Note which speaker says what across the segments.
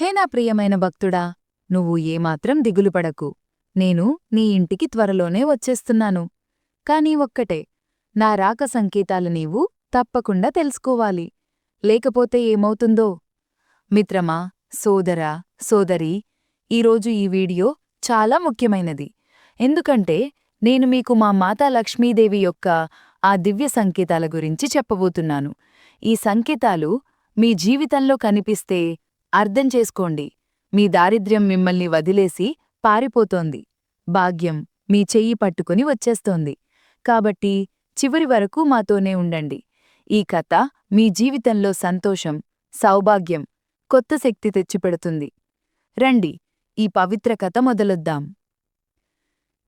Speaker 1: హే నా ప్రియమైన భక్తుడా నువ్వు ఏమాత్రం దిగులుపడకు నేను నీ ఇంటికి త్వరలోనే వచ్చేస్తున్నాను. కానీ ఒక్కటే నా రాక సంకేతాలు నీవు తప్పకుండా తెలుసుకోవాలి. లేకపోతే ఏమవుతుందో? మిత్రమా సోదరా సోదరీ ఈరోజు ఈ వీడియో చాలా ముఖ్యమైనది. ఎందుకంటే నేను మీకు మా మాతా లక్ష్మీదేవి యొక్క ఆ దివ్య సంకేతాల గురించి చెప్పబోతున్నాను. ఈ సంకేతాలు మీ జీవితంలో కనిపిస్తే అర్థం చేసుకోండి. మీ దారిద్ర్యం మిమ్మల్ని వదిలేసి పారిపోతోంది. భాగ్యం మీ చెయ్యి పట్టుకుని వచ్చేస్తోంది. కాబట్టి చివరి వరకు మాతోనే ఉండండి. ఈ కథ మీ జీవితంలో సంతోషం సౌభాగ్యం కొత్త శక్తి తెచ్చిపెడుతుంది. రండి ఈ పవిత్ర కథ మొదలొద్దాం.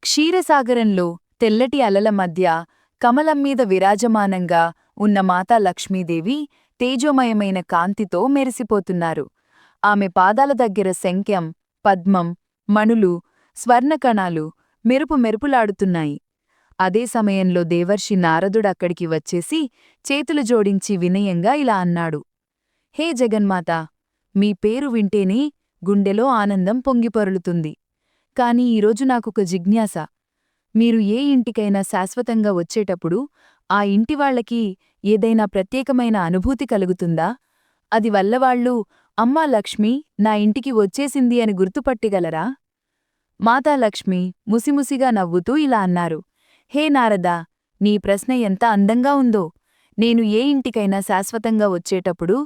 Speaker 1: క్షీరసాగరంలో తెల్లటి అలల మధ్య కమలం మీద విరాజమానంగా ఉన్న మాతా లక్ష్మీదేవి తేజోమయమైన కాంతితో మెరిసిపోతున్నారు. ఆమె పాదాల దగ్గర శంఖ్యం పద్మం మణులు స్వర్ణకణాలు మెరుపు మెరుపులాడుతున్నాయి. అదే సమయంలో దేవర్షి నారదుడక్కడికి వచ్చేసి చేతులు జోడించి వినయంగా ఇలా అన్నాడు. హే జగన్మాత మీ పేరు వింటేనే గుండెలో ఆనందం పొంగిపొరులుతుంది కాని ఈరోజు నాకొక జిజ్ఞాస. మీరు ఏ ఇంటికైనా శాశ్వతంగా వచ్చేటప్పుడు ఆ ఇంటివాళ్ళకి ఏదైనా ప్రత్యేకమైన అనుభూతి కలుగుతుందా? అది వల్లవాళ్ళు అమ్మా లక్ష్మి నా ఇంటికి వచ్చేసింది అని గుర్తుపట్టిగలరా? మాతా లక్ష్మి ముసిముసిగా నవ్వుతూ ఇలా అన్నారు. హే నారదా నీ ప్రశ్న ఎంత అందంగా ఉందో. నేను ఏ ఇంటికైనా శాశ్వతంగా వచ్చేటప్పుడు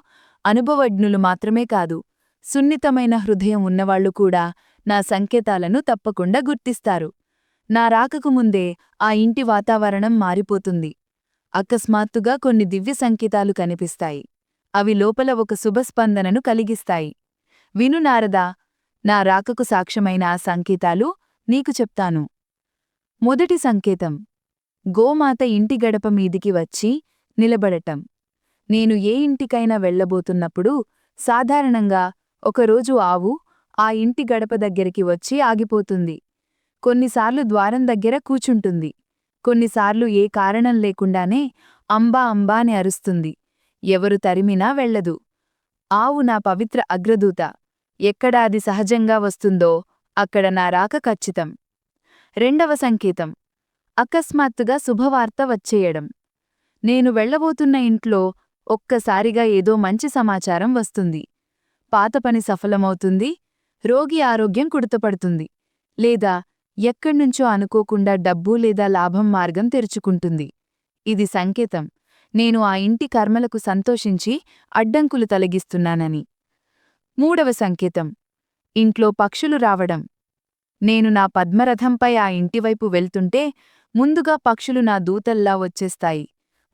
Speaker 1: అనుభవజ్ఞులు మాత్రమే కాదు సున్నితమైన హృదయం ఉన్నవాళ్ళు కూడా నా సంకేతాలను తప్పకుండా గుర్తిస్తారు. నా రాకకు ముందే ఆ ఇంటి వాతావరణం మారిపోతుంది. అకస్మాత్తుగా కొన్ని దివ్య సంకేతాలు కనిపిస్తాయి. అవి లోపల ఒక శుభస్పందనను కలిగిస్తాయి. విను నారదా నా రాకకు సాక్ష్యమైన ఆ సంకేతాలు నీకు చెప్తాను. మొదటి సంకేతం గోమాత ఇంటి గడప మీదికి వచ్చి నిలబడటం. నేను ఏ ఇంటికైనా వెళ్ళబోతున్నప్పుడు సాధారణంగా ఒకరోజు ఆవు ఆ ఇంటి గడప దగ్గరికి వచ్చి ఆగిపోతుంది. కొన్నిసార్లు ద్వారం దగ్గర కూచుంటుంది. కొన్నిసార్లు ఏ కారణం లేకుండానే అంబా అంబా అని అరుస్తుంది. ఎవరు తరిమినా వెళ్ళదు ఆవు నా పవిత్ర అగ్రదూత. ఎక్కడ అది సహజంగా వస్తుందో అక్కడ నా రాక ఖచ్చితం. రెండవ సంకేతం. అకస్మాత్తుగా శుభవార్త వచ్చేయడం. నేను వెళ్ళబోతున్న ఇంట్లో ఒక్కసారిగా ఏదో మంచి సమాచారం వస్తుంది. పాత పని సఫలమవుతుంది. రోగి ఆరోగ్యం కుడతపడుతుంది. లేదా ఎక్కడ్నుంచో అనుకోకుండా డబ్బు లేదా లాభం మార్గం తెరుచుకుంటుంది. ఇది సంకేతం. నేను ఆ ఇంటి కర్మలకు సంతోషించి అడ్డంకులు తొలగిస్తున్నానని. మూడవ సంకేతం. ఇంట్లో పక్షులు రావడం. నేను నా పద్మరథంపై ఆ ఇంటివైపు వెళ్తుంటే ముందుగా పక్షులు నా దూతల్లా వచ్చేస్తాయి.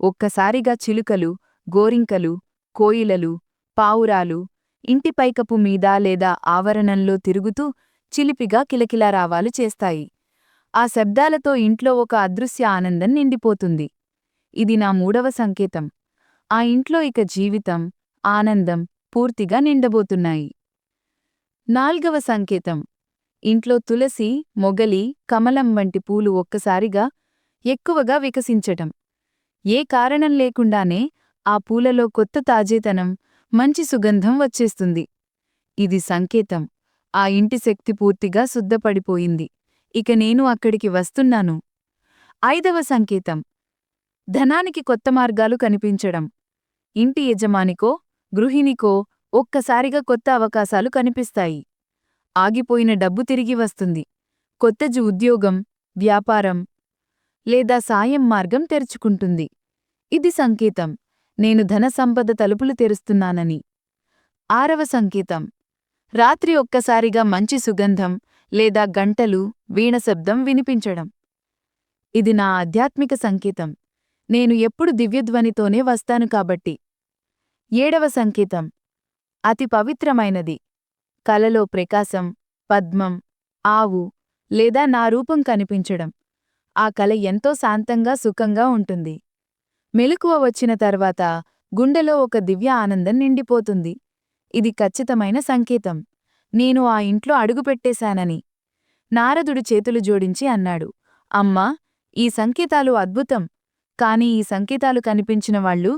Speaker 1: ఒక్కసారిగా చిలుకలు గోరింకలు కోయిలలు పావురాలు ఇంటి పైకపు మీద లేదా ఆవరణంలో తిరుగుతూ చిలిపిగా కిలకిలారావాలు చేస్తాయి. ఆ శబ్దాలతో ఇంట్లో ఒక అదృశ్య ఆనందం నిండిపోతుంది. ఇది నా మూడవ సంకేతం. ఆ ఇంట్లో ఇక జీవితం ఆనందం పూర్తిగా నిండబోతున్నాయి. నాల్గవ సంకేతం. ఇంట్లో తులసి మొగలి కమలం వంటి పూలు ఒక్కసారిగా ఎక్కువగా వికసించటం. ఏ కారణం లేకుండానే ఆ పూలలో కొత్త తాజేతనం మంచి సుగంధం వచ్చేస్తుంది. ఇది సంకేతం. ఆ ఇంటి శక్తి పూర్తిగా శుద్ధపడిపోయింది. ఇక నేను అక్కడికి వస్తున్నాను. ఐదవ సంకేతం. ధనానికి కొత్త మార్గాలు కనిపించడం. ఇంటి యజమానికో గృహిణికో ఒక్కసారిగా కొత్త అవకాశాలు కనిపిస్తాయి. ఆగిపోయిన డబ్బు తిరిగి వస్తుంది. కొత్తజు ఉద్యోగం వ్యాపారం లేదా సాయం మార్గం తెరుచుకుంటుంది. ఇది సంకేతం. నేను ధన సంపద తలుపులు తెరుస్తున్నానని. ఆరవ సంకేతం. రాత్రి ఒక్కసారిగా మంచి సుగంధం లేదా గంటలు వీణశబ్దం వినిపించడం. ఇది నా ఆధ్యాత్మిక సంకేతం. నేను ఎప్పుడు దివ్యధ్వనితోనే వస్తాను కాబట్టి. ఏడవ సంకేతం. అతి పవిత్రమైనది. కలలో ప్రకాశం పద్మం ఆవు లేదా నా రూపం కనిపించడం. ఆ కల ఎంతో శాంతంగా సుఖంగా ఉంటుంది. మెలకువ వచ్చిన తర్వాత గుండెలో ఒక దివ్య ఆనందం నిండిపోతుంది. ఇది ఖచ్చితమైన సంకేతం. నేను ఆ ఇంట్లో అడుగుపెట్టేశానని. నారదుడు చేతులు జోడించి అన్నాడు. అమ్మా ఈ సంకేతాలు అద్భుతం. కాని ఈ సంకేతాలు కనిపించిన వాళ్ళు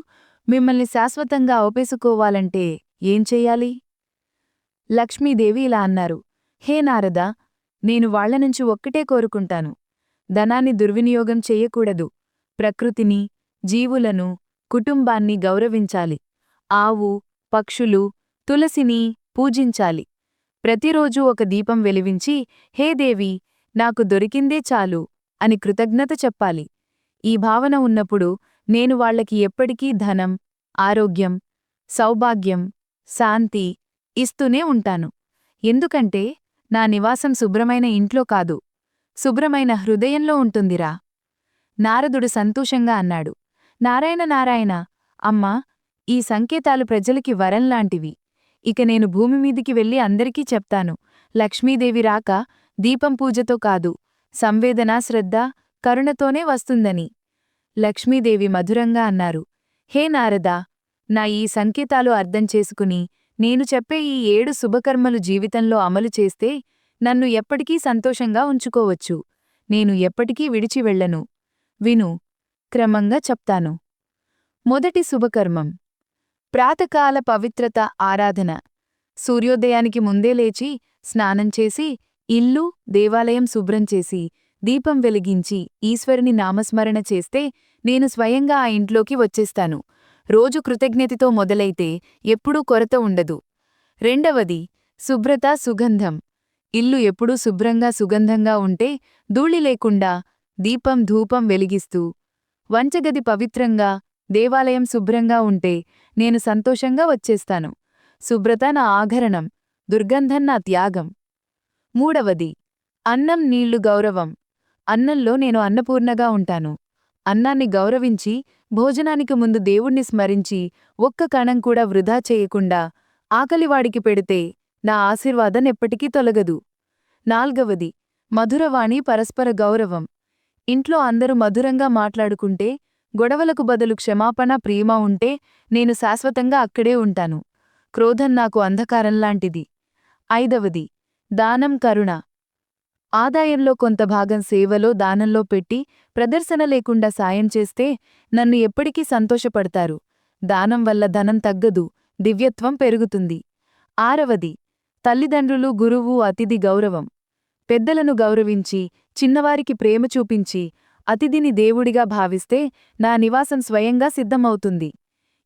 Speaker 1: మిమ్మల్ని శాశ్వతంగా అవపేసుకోవాలంటే ఏం చెయ్యాలి లక్ష్మీదేవి ఇలా అన్నారు. హే నారద నేను వాళ్ళ నుంచి ఒక్కటే కోరుకుంటాను. ధనాన్ని దుర్వినియోగం చెయ్యకూడదు ప్రకృతిని జీవులను కుటుంబాన్ని గౌరవించాలి. ఆవు పక్షులు తులసిని పూజించాలి. ప్రతిరోజూ ఒక దీపం వెలివించి హే దేవి నాకు దొరికిందే చాలు అని కృతజ్ఞత చెప్పాలి. ఈ భావన ఉన్నప్పుడు నేను వాళ్ళకి ఎప్పటికీ ధనం ఆరోగ్యం సౌభాగ్యం శాంతి ఇస్తూనే ఉంటాను. ఎందుకంటే నా నివాసం శుభ్రమైన ఇంట్లో కాదు. శుభ్రమైన హృదయంలో ఉంటుందిరా. నారదుడు సంతోషంగా అన్నాడు. నారాయణ నారాయణ అమ్మా ఈ సంకేతాలు ప్రజలకి వరంలాంటివి ఇక నేను భూమి మీదికి వెళ్ళి అందరికీ చెప్తాను. లక్ష్మీదేవి రాక దీపం పూజతో కాదు. సంవేదనా శ్రద్ధ కరుణతోనే వస్తుందని. లక్ష్మీదేవి మధురంగా అన్నారు. హే నారదా నా ఈ సంకేతాలు అర్థం చేసుకుని నేను చెప్పే ఈ ఏడు శుభకర్మలు జీవితంలో అమలు చేస్తే నన్ను ఎప్పటికీ సంతోషంగా ఉంచుకోవచ్చు. నేను ఎప్పటికీ విడిచి వెళ్ళను. విను క్రమంగా చెప్తాను. మొదటి శుభకర్మం. ప్రాతకాల పవిత్రత ఆరాధన. సూర్యోదయానికి ముందే లేచి స్నానం చేసి ఇల్లు దేవాలయం శుభ్రం చేసి దీపం వెలిగించి ఈశ్వరుని నామస్మరణ చేస్తే నేను స్వయంగా ఆ ఇంట్లోకి వచ్చేస్తాను. రోజు కృతజ్ఞతతో మొదలైతే ఎప్పుడూ కొరత ఉండదు. రెండవది శుభ్రత సుగంధం. ఇల్లు ఎప్పుడూ శుభ్రంగా సుగంధంగా ఉంటే ధూళి లేకుండా దీపం ధూపం వెలిగిస్తూ వంచగది పవిత్రంగా దేవాలయం శుభ్రంగా ఉంటే నేను సంతోషంగా వచ్చేస్తాను. శుభ్రత నా ఆఘరణం దుర్గంధం నా త్యాగం. మూడవది అన్నం నీళ్ళు గౌరవం. అన్నంలో నేను అన్నపూర్ణగా ఉంటాను. అన్నాన్ని గౌరవించి భోజనానికి ముందు దేవుణ్ణి స్మరించి ఒక్క కణం కూడా వృధా చేయకుండా ఆకలివాడికి పెడితే నా ఆశీర్వాదం ఎప్పటికీ తొలగదు. నాల్గవది మధురవాణి పరస్పర గౌరవం. ఇంట్లో అందరూ మధురంగా మాట్లాడుకుంటే గొడవలకు బదులు క్షమాపణ ప్రేమ ఉంటే నేను శాశ్వతంగా అక్కడే ఉంటాను. క్రోధం నాకు అంధకారంలాంటిది. ఐదవది దానం కరుణ. ఆదాయంలో కొంత భాగం సేవలో దానంలో పెట్టి ప్రదర్శన లేకుండా సాయం చేస్తే నన్ను ఎప్పటికీ సంతోషపడతారు. దానం వల్ల ధనం తగ్గదు దివ్యత్వం పెరుగుతుంది. ఆరవది తల్లిదండ్రులు గురువు అతిథి గౌరవం. పెద్దలను గౌరవించి చిన్నవారికి ప్రేమ చూపించి అతిథిని దేవుడిగా భావిస్తే నా నివాసం స్వయంగా సిద్ధమవుతుంది.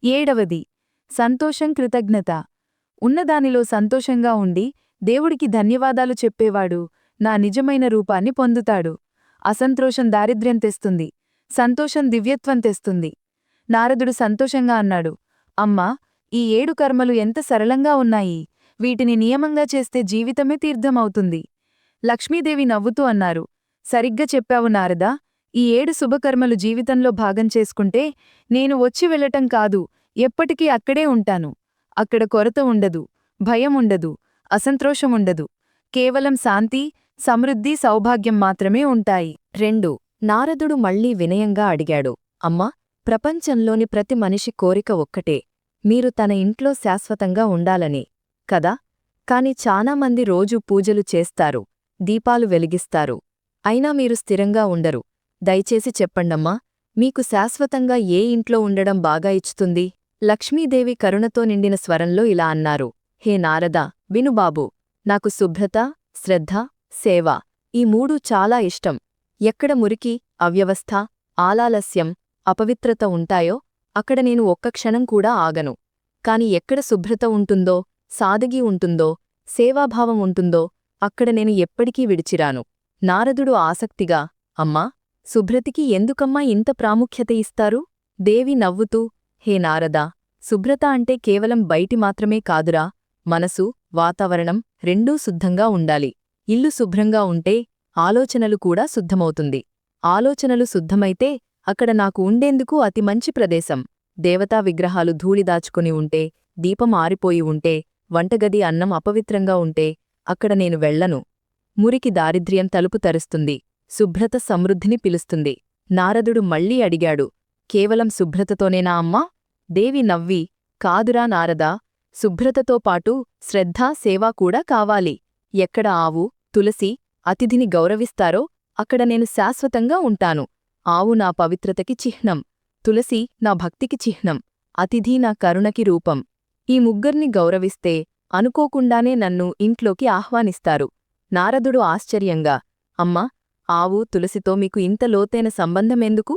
Speaker 1: ఏడవది సంతోషం కృతజ్ఞత. ఉన్నదానిలో సంతోషంగా ఉండి దేవుడికి ధన్యవాదాలు చెప్పేవాడు నా నిజమైన రూపాన్ని పొందుతాడు. అసంతోషం దారిద్ర్యం తెస్తుంది. సంతోషం దివ్యత్వం తెస్తుంది. నారదుడు సంతోషంగా అన్నాడు. అమ్మా ఈ ఏడు కర్మలు ఎంత సరళంగా ఉన్నాయి. వీటిని నియమంగా చేస్తే జీవితమే తీర్థమవుతుంది. లక్ష్మీదేవి నవ్వుతూ అన్నారు. సరిగ్గా చెప్పావు నారదా. ఈ ఏడు శుభకర్మలు జీవితంలో భాగం చేసుకుంటే నేను వచ్చి వెళ్ళటం కాదు ఎప్పటికీ అక్కడే ఉంటాను. అక్కడ కొరత ఉండదు భయం ఉండదు అసంతోషముండదు కేవలం శాంతి సమృద్ధి సౌభాగ్యం మాత్రమే ఉంటాయి.
Speaker 2: రెండు నారదుడు మళ్ళీ వినయంగా అడిగాడు అమ్మా ప్రపంచంలోని ప్రతి మనిషి కోరిక ఒక్కటే. మీరు తన ఇంట్లో శాశ్వతంగా ఉండాలని. కదా? కాని చానామంది రోజూ పూజలు చేస్తారు దీపాలు వెలిగిస్తారు. అయినా మీరు స్థిరంగా ఉండరు. దయచేసి చెప్పండమ్మా మీకు శాశ్వతంగా ఏ ఇంట్లో ఉండడం బాగా ఇచ్చుతుంది? లక్ష్మీదేవి కరుణతో నిండిన స్వరంలో ఇలా అన్నారు హే నారదా వినుబాబు నాకు శుభ్రత శ్రద్ధ సేవ. ఈ మూడు చాలా ఇష్టం. ఎక్కడ మురికి అవ్యవస్థ ఆలాలస్యం అపవిత్రత ఉంటాయో అక్కడ నేను ఒక్క క్షణం కూడా ఆగను. కాని ఎక్కడ శుభ్రత ఉంటుందో సాదగి ఉంటుందో సేవాభావం ఉంటుందో అక్కడ నేను ఎప్పటికీ విడిచిరాను. నారదుడు ఆసక్తిగా అమ్మా శుభ్రతికి ఎందుకమ్మా ఇంత ప్రాముఖ్యత ఇస్తారు? దేవి నవ్వుతూ హే నారదా శుభ్రత అంటే కేవలం బయటి మాత్రమే కాదురా. మనసు వాతావరణం రెండూ శుద్ధంగా ఉండాలి. ఇల్లు శుభ్రంగా ఉంటే ఆలోచనలు కూడా శుద్ధమవుతుంది. ఆలోచనలు శుద్ధమైతే అక్కడ నాకు ఉండేందుకు అతి మంచి ప్రదేశం. దేవతా విగ్రహాలు ధూళి దాచుకుని ఉంటే దీపం ఆరిపోయి ఉంటే వంటగది అన్నం అపవిత్రంగా ఉంటే అక్కడ నేను వెళ్ళను మురికి దారిద్ర్యం తలుపు తరుస్తుంది. శుభ్రత సమృద్ధిని పిలుస్తుంది. నారదుడు మళ్ళీ అడిగాడు కేవలం శుభ్రతతోనేనా అమ్మా? దేవి నవ్వి కాదురా నారదా శుభ్రతతో పాటు శ్రద్ధ సేవా కూడా కావాలి. ఎక్కడ ఆవు తులసి అతిథిని గౌరవిస్తారో అక్కడ నేను శాశ్వతంగా ఉంటాను. ఆవు నా పవిత్రతకి చిహ్నం. తులసి నా భక్తికి చిహ్నం. అతిథి నా కరుణకి రూపం. ఈ ముగ్గుర్ని గౌరవిస్తే అనుకోకుండానే నన్ను ఇంట్లోకి ఆహ్వానిస్తారు. నారదుడు ఆశ్చర్యంగా అమ్మా ఆవు తులసితో మీకు ఇంత లోతైన సంబంధమెందుకు?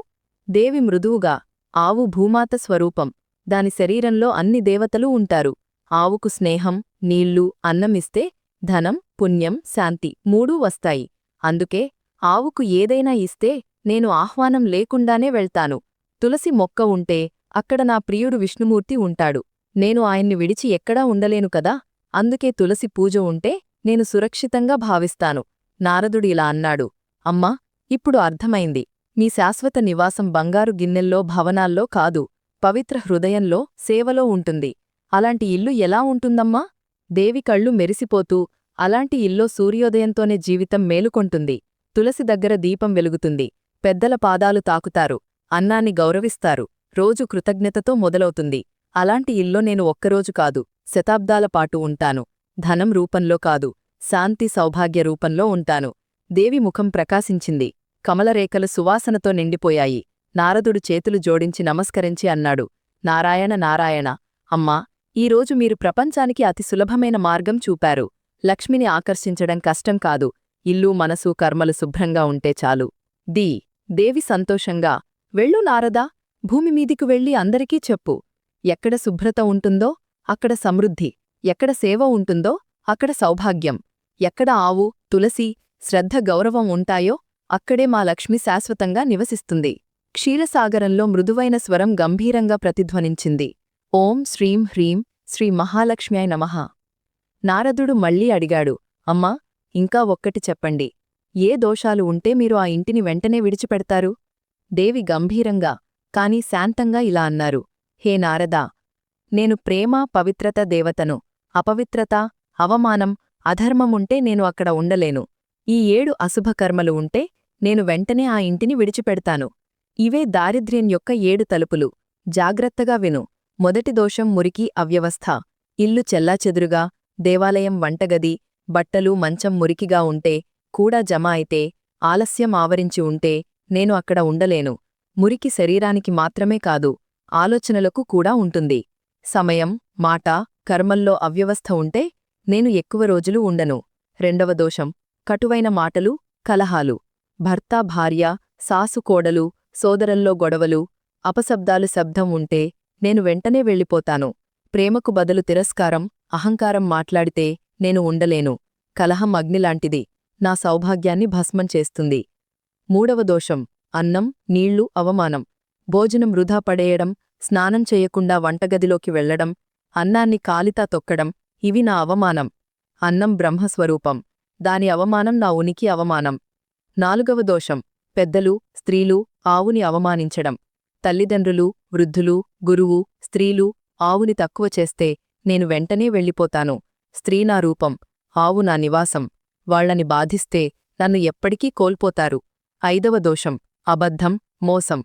Speaker 2: దేవి మృదువుగా ఆవు భూమాత స్వరూపం. దాని శరీరంలో అన్ని దేవతలు ఉంటారు. ఆవుకు స్నేహం నీళ్ళు అన్నమిస్తే ధనం పుణ్యం శాంతి మూడూ వస్తాయి. అందుకే ఆవుకు ఏదైనా ఇస్తే నేను ఆహ్వానం లేకుండానే వెళ్తాను. తులసి మొక్క ఉంటే అక్కడ నా ప్రియుడు విష్ణుమూర్తి ఉంటాడు. నేను ఆయన్ని విడిచి ఎక్కడా ఉండలేను కదా? అందుకే తులసి పూజ ఉంటే నేను సురక్షితంగా భావిస్తాను. నారదుడు ఇలా అన్నాడు. అమ్మా ఇప్పుడు అర్థమైంది. మీ శాశ్వత నివాసం బంగారు గిన్నెల్లో భవనాల్లో కాదు. పవిత్ర హృదయంలో సేవలో ఉంటుంది. అలాంటి ఇల్లు ఎలా ఉంటుందమ్మా? దేవి కళ్ళు మెరిసిపోతూ అలాంటి ఇల్లో సూర్యోదయంతోనే జీవితం మేలుకొంటుంది. తులసి దగ్గర దీపం వెలుగుతుంది. పెద్దల పాదాలు తాకుతారు. అన్నాన్ని గౌరవిస్తారు. రోజు కృతజ్ఞతతో మొదలవుతుంది. అలాంటి ఇల్లో నేను ఒక్కరోజు కాదు. శతాబ్దాల పాటు ఉంటాను. ధనం రూపంలో కాదు. శాంతి సౌభాగ్య రూపంలో ఉంటాను. దేవి ముఖం ప్రకాశించింది. కమలరేఖలు సువాసనతో నిండిపోయాయి. నారదుడు చేతులు జోడించి నమస్కరించి అన్నాడు. నారాయణ నారాయణ అమ్మా ఈరోజు మీరు ప్రపంచానికి అతి సులభమైన మార్గం చూపారు. లక్ష్మిని ఆకర్షించడం కష్టం కాదు. ఇల్లు మనసు కర్మలు శుభ్రంగా ఉంటే చాలు. ది. దేవి సంతోషంగా వెళ్ళు నారదా భూమిమీదికి వెళ్ళి అందరికీ చెప్పు. ఎక్కడ శుభ్రత ఉంటుందో అక్కడ సమృద్ధి. ఎక్కడ సేవ ఉంటుందో అక్కడ సౌభాగ్యం. ఎక్కడ ఆవు తులసి శ్రద్ధ గౌరవం ఉంటాయో అక్కడే మా లక్ష్మి శాశ్వతంగా నివసిస్తుంది. క్షీరసాగరంలో మృదువైన స్వరం గంభీరంగా ప్రతిధ్వనించింది. ఓం శ్రీం హ్రీం శ్రీ మహాలక్ష్మ్యాయ నమః. నారదుడు మళ్ళీ అడిగాడు అమ్మా ఇంకా ఒక్కటి చెప్పండి. ఏ దోషాలు ఉంటే మీరు ఆ ఇంటిని వెంటనే విడిచిపెడతారు? దేవి గంభీరంగా కాని శాంతంగా ఇలా అన్నారు హే నారదా నేను ప్రేమ పవిత్రత దేవతను అపవిత్రత అవమానం అధర్మముంటే నేను అక్కడ ఉండలేను. ఈ ఏడు అశుభకర్మలు ఉంటే నేను వెంటనే ఆ ఇంటిని విడిచిపెడతాను. ఇవే దారిద్ర్యం యొక్క ఏడు తలుపులు. జాగ్రత్తగా విను. మొదటి దోషం మురికి అవ్యవస్థ. ఇల్లు చెల్లాచెదురుగా దేవాలయం వంటగది బట్టలు మంచం మురికిగా ఉంటే కూడా జమ అయితే ఆలస్యం ఆవరించి ఉంటే నేను అక్కడ ఉండలేను. మురికి శరీరానికి మాత్రమే కాదు ఆలోచనలకు కూడా ఉంటుంది. సమయం మాట కర్మల్లో అవ్యవస్థ ఉంటే నేను ఎక్కువ రోజులు ఉండను. రెండవ దోషం కటువైన మాటలు కలహాలు. భర్త భార్య సాసుకోడలు సోదరల్లో గొడవలు అపశబ్దాలు శబ్దం ఉంటే నేను వెంటనే వెళ్ళిపోతాను. ప్రేమకు బదులు తిరస్కారం అహంకారం మాట్లాడితే నేను ఉండలేను. కలహం అగ్నిలాంటిది. నా సౌభాగ్యాన్ని భస్మం చేస్తుంది. మూడవ దోషం అన్నం నీళ్ళు అవమానం. భోజనం వృధా పడేయడం స్నానం చేయకుండా వంటగదిలోకి వెళ్ళడం అన్నాన్ని కాలితా తొక్కడం ఇవి నా అవమానం. అన్నం బ్రహ్మస్వరూపం. దాని అవమానం నా ఉనికి అవమానం. నాలుగవ దోషం పెద్దలు స్త్రీలు ఆవుని అవమానించడం. తల్లిదండ్రులు వృద్ధులు గురువు స్త్రీలు ఆవుని తక్కువ చేస్తే నేను వెంటనే వెళ్ళిపోతాను. స్త్రీ నా రూపం ఆవు నా నివాసం. వాళ్ళని బాధిస్తే నన్ను ఎప్పటికీ కోల్పోతారు. ఐదవ దోషం అబద్ధం మోసం.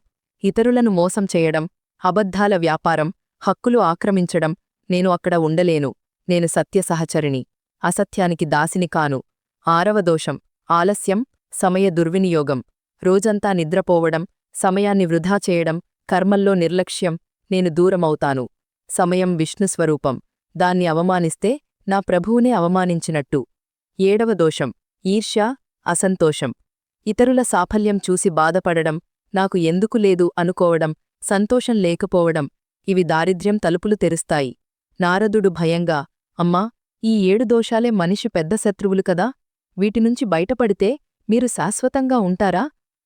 Speaker 2: ఇతరులను మోసం చేయడం అబద్ధాల వ్యాపారం హక్కులు ఆక్రమించడం నేను అక్కడ ఉండలేను. నేను సత్యసహచరిణి అసత్యానికి దాసిని కాను. ఆరవ దోషం ఆలస్యం సమయ దుర్వినియోగం. రోజంతా నిద్రపోవడం సమయాన్ని వృధా చేయడం కర్మల్లో నిర్లక్ష్యం నేను దూరమవుతాను. సమయం విష్ణుస్వరూపం దాన్ని అవమానిస్తే నా ప్రభువునే అవమానించినట్టు. ఏడవ దోషం. ఈర్ష్య అసంతోషం. ఇతరుల సాఫల్యం చూసి బాధపడడం నాకు ఎందుకు లేదు అనుకోవడం సంతోషం లేకపోవడం ఇవి దారిద్ర్యం తలుపులు తెరుస్తాయి. నారదుడు భయంగా అమ్మా ఈ ఏడు దోషాలే మనిషి పెద్ద శత్రువులు కదా? వీటినుంచి బయటపడితే మీరు శాశ్వతంగా ఉంటారా?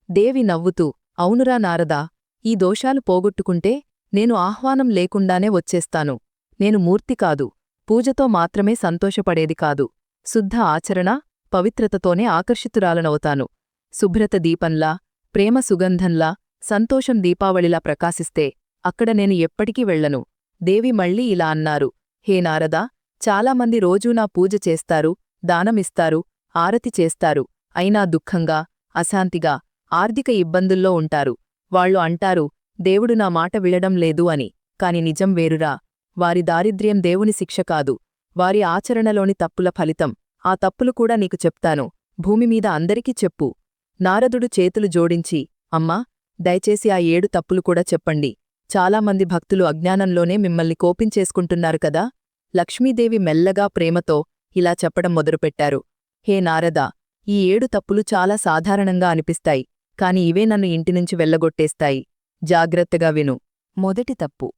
Speaker 2: దేవి నవ్వుతూ అవునురా నారదా ఈ దోషాలు పోగొట్టుకుంటే నేను ఆహ్వానం లేకుండానే వచ్చేస్తాను. నేను మూర్తి కాదు పూజతో మాత్రమే సంతోషపడేది కాదు. శుద్ధ ఆచరణ పవిత్రతతోనే ఆకర్షితురాలనవుతాను. శుభ్రత దీపంలా ప్రేమ సుగంధంలా సంతోషం దీపావళిలా ప్రకాశిస్తే అక్కడ నేను ఎప్పటికీ వెళ్ళను. దేవి మళ్ళీ ఇలా అన్నారు. హే నారదా చాలామంది రోజూ నా పూజ చేస్తారు దానమిస్తారు ఆరతి చేస్తారు. అయినా దుఃఖంగా అశాంతిగా ఆర్థిక ఇబ్బందుల్లో ఉంటారు. వాళ్ళు అంటారు దేవుడు నా మాట వినడం లేదు అని. కాని నిజం వేరురా. వారి దారిద్ర్యం దేవుని శిక్ష కాదు. వారి ఆచరణలోని తప్పుల ఫలితం. ఆ తప్పులు కూడా నీకు చెప్తాను. భూమిమీద అందరికీ చెప్పు. నారదుడు చేతులు జోడించి అమ్మా దయచేసి ఆ ఏడు తప్పులు కూడా చెప్పండి. చాలామంది భక్తులు అజ్ఞానంలోనే మిమ్మల్ని కోపించేసుకుంటున్నారు కదా. లక్ష్మీదేవి మెల్లగా ప్రేమతో ఇలా చెప్పడం మొదలుపెట్టారు. హే నారదా ఈ ఏడు తప్పులు చాలా సాధారణంగా అనిపిస్తాయి. కాని ఇవే నన్ను ఇంటినుంచి వెళ్ళగొట్టేస్తాయి. జాగ్రత్తగా విను. మొదటి తప్పు.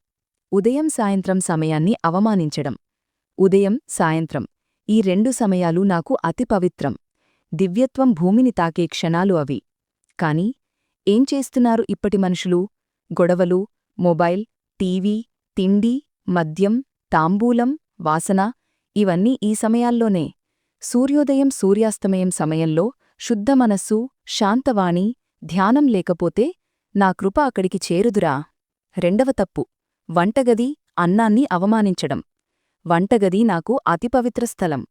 Speaker 2: ఉదయం సాయంత్రం సమయాన్ని అవమానించడం. ఉదయం సాయంత్రం. ఈ రెండు సమయాలు నాకు అతి పవిత్రం. దివ్యత్వం భూమిని తాకే క్షణాలు అవి. కాని ఏం చేస్తున్నారు ఇప్పటి మనుషులు? గొడవలు మొబైల్ టీవీ తిండి మద్యం తాంబూలం వాసన ఇవన్నీ ఈ సమయాల్లోనే. సూర్యోదయం సూర్యాస్తమయం సమయంలో శుద్ధ మనస్సు శాంతవాణి ధ్యానం లేకపోతే నా కృప అక్కడికి చేరుదురా. రెండవ తప్పు వంటగది అన్నాన్ని అవమానించడం. వంటగది నాకు అతి పవిత్ర స్థలం.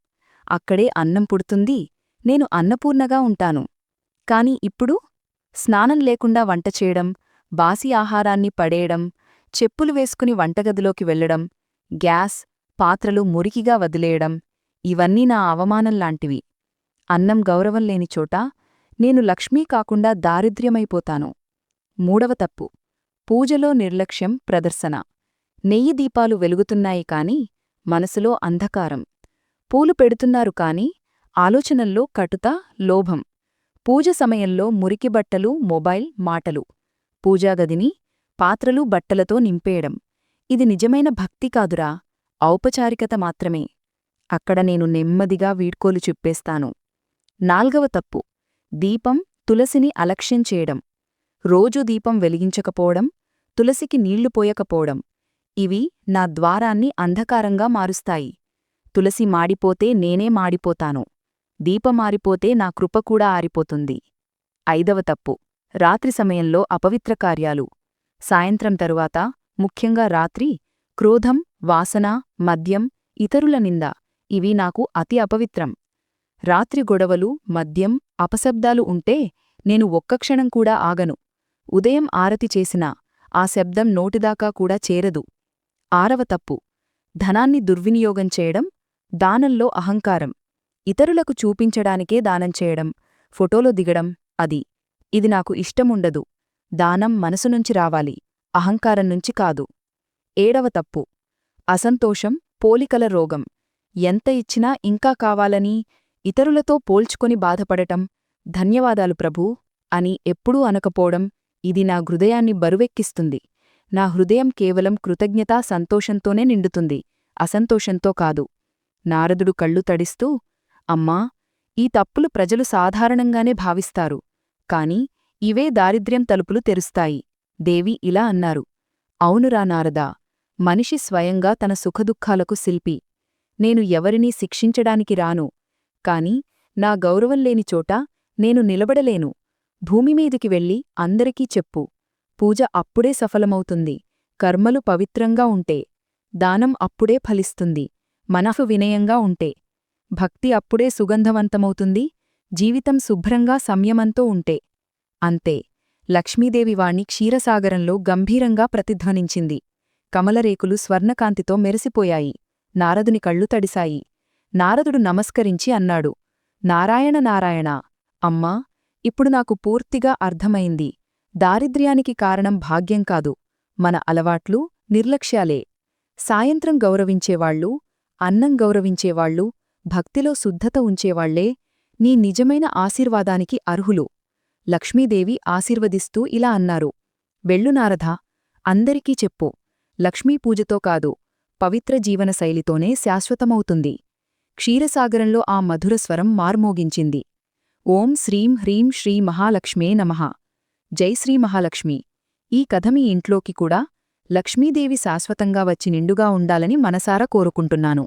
Speaker 2: అక్కడే అన్నం పుడుతుంది నేను అన్నపూర్ణగా ఉంటాను. కాని ఇప్పుడు స్నానం లేకుండా వంట చేయడం బాసి ఆహారాన్ని పడేయడం చెప్పులు వేసుకుని వంటగదిలోకి వెళ్ళడం గ్యాస్ పాత్రలు మురికిగా వదిలేయడం ఇవన్నీ నా అవమానంలాంటివి అన్నం గౌరవం లేని చోట నేను లక్ష్మీ కాకుండా దారిద్ర్యమైపోతాను. మూడవ తప్పు. పూజలో నిర్లక్ష్యం ప్రదర్శన. నెయ్యి దీపాలు వెలుగుతున్నాయి కాని మనసులో అంధకారం. పూలు పెడుతున్నారు కాని ఆలోచనల్లో కటుత లోభం. పూజ సమయంలో మురికి బట్టలు మొబైల్ మాటలు. పూజాగదిని పాత్రలు బట్టలతో నింపేయడం. ఇది నిజమైన భక్తి కాదురా ఔపచారికత మాత్రమే. అక్కడ నేను నెమ్మదిగా వీడ్కోలు చెప్పేస్తాను. నాల్గవ తప్పు. దీపం తులసిని అలక్ష్యం చేయడం. రోజూ దీపం వెలిగించకపోవడం తులసికి నీళ్ళు పోయకపోవడం. ఇవి నా ద్వారాన్ని అంధకారంగా మారుస్తాయి. తులసి మాడిపోతే నేనే మాడిపోతాను. దీపమారిపోతే నా కృప కూడా ఆరిపోతుంది. ఐదవ తప్పు. రాత్రి సమయంలో అపవిత్ర కార్యాలు. సాయంత్రం తరువాత ముఖ్యంగా రాత్రి క్రోధం వాసన మద్యం ఇతరుల నింద ఇవి నాకు అతి అపవిత్రం. రాత్రి గొడవలు మద్యం అపశబ్దాలు ఉంటే నేను ఒక్క క్షణం కూడా ఆగను. ఉదయం ఆరతి చేసినా ఆ శబ్దం నోటిదాకా కూడా చేరదు. ఆరవ తప్పు. ధనాన్ని దుర్వినియోగం చేయడం దానంలో అహంకారం. ఇతరులకు చూపించడానికే దానం చేయడం ఫోటోలో దిగడం అది. ఇది నాకు ఇష్టముండదు. దానం మనసునుంచి రావాలి అహంకారం నుంచి కాదు. ఏడవ తప్పు. అసంతోషం పోలికల రోగం. ఎంత ఇచ్చినా ఇంకా కావాలని ఇతరులతో పోల్చుకొని బాధపడటం. ధన్యవాదాలు ప్రభూ. అని ఎప్పుడూ అనకపోవడం ఇది నా హృదయాన్ని బరువెక్కిస్తుంది. నా హృదయం కేవలం కృతజ్ఞతా సంతోషంతోనే నిండుతుంది. అసంతోషంతో కాదు. నారదుడు కళ్ళు తడిస్తూ అమ్మా ఈ తప్పులు ప్రజలు సాధారణంగానే భావిస్తారు. కాని ఇవే దారిద్ర్యం తలుపులు తెరుస్తాయి దేవి ఇలా అన్నారు. అవునురా నారదా. మనిషి స్వయంగా తన సుఖదుఖాలకు శిల్పి. నేను ఎవరినీ శిక్షించడానికి రాను. కాని నా గౌరవం లేని చోట నేను నిలబడలేను. భూమిమీదికి వెళ్ళి అందరికీ చెప్పు. పూజ అప్పుడే సఫలమవుతుంది. కర్మలు పవిత్రంగా ఉంటే దానం అప్పుడే ఫలిస్తుంది. మనసు వినయంగా ఉంటే భక్తి అప్పుడే సుగంధవంతమవుతుంది. జీవితం శుభ్రంగా సంయమంతో ఉంటే అంతే. లక్ష్మీదేవి వాణ్ణి క్షీరసాగరంలో గంభీరంగా ప్రతిధ్వనించింది. కమలరేకులు స్వర్ణకాంతితో మెరిసిపోయాయి. నారదుని కళ్ళు తడిశాయి. నారదుడు నమస్కరించి అన్నాడు. నారాయణ నారాయణ అమ్మా ఇప్పుడు నాకు పూర్తిగా అర్థమైంది. దారిద్ర్యానికి కారణం భాగ్యం కాదు. మన అలవాట్లు నిర్లక్ష్యాలే. సాయంత్రం గౌరవించేవాళ్ళు అన్నం గౌరవించేవాళ్ళు భక్తిలో శుద్ధత ఉంచేవాళ్ళే నీ నిజమైన ఆశీర్వాదానికి అర్హులు. లక్ష్మీదేవి ఆశీర్వదిస్తూ ఇలా అన్నారు. వెళ్ళు నారదా అందరికీ చెప్పు. లక్ష్మీపూజతో కాదు పవిత్ర జీవనశైలితోనే శాశ్వతమవుతుంది. క్షీరసాగరంలో ఆ మధుర స్వరం మార్మోగించింది. ఓం శ్రీం హ్రీం శ్రీ మహాలక్ష్మే నమః. జై శ్రీ మహాలక్ష్మి. ఈ కథ మీ ఇంట్లోకి కూడా లక్ష్మీదేవి శాశ్వతంగా వచ్చి నిండుగా ఉండాలని మనసారా కోరుకుంటున్నాను.